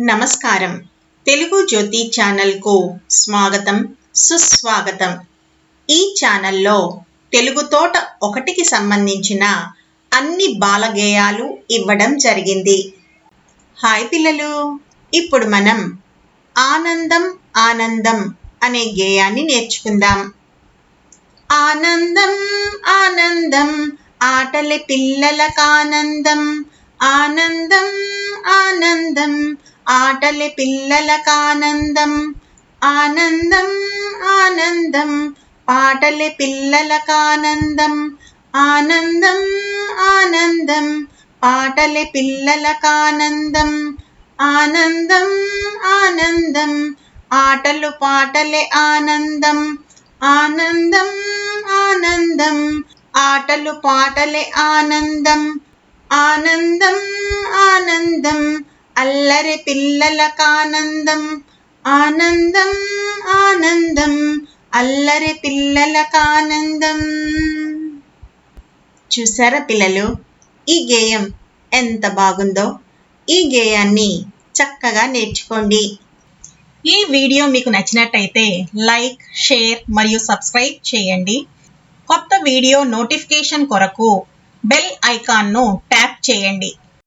నమస్కారం. తెలుగు జ్యోతి ఛానల్కు స్వాగతం సుస్వాగతం. ఈ ఛానల్లో తెలుగు తోట ఒకటికి సంబంధించిన అన్ని బాలగేయాలు ఇవ్వడం జరిగింది. హాయ్ పిల్లలు ఇప్పుడు మనం ఆనందం ఆనందం అనే గేయాన్ని నేర్చుకుందాం. ఆనందం ఆనందం ఆటల పిల్లలకానందం. ఆనందం ఆనందం ఆటలి పిల్లలకానందం. ఆనందం ఆనందం. పాటలి పిల్లలకానందం. ఆనందం ఆనందం. పాటలి పిల్లలకానందం. ఆనందం ఆనందం. ఆటలు పాటలే ఆనందం. ఆనందం ఆనందం. ఆటలు పాటలే ఆనందం. ఆనందం ఆనందం. అల్లరి పిల్లలకానందం ఆనందం ఆనందం అల్లరి పిల్లలకానందం. చూసారా పిల్లలు ఈ గేయం ఎంత బాగుందో? ఈ గేయాన్ని చక్కగా నేర్చుకోండి. ఈ వీడియో మీకు నచ్చినట్టయితే లైక్ షేర్ మరియు సబ్స్క్రైబ్ చేయండి. కొత్త వీడియో నోటిఫికేషన్ కొరకు బెల్ ఐకాన్ను ట్యాప్ చేయండి.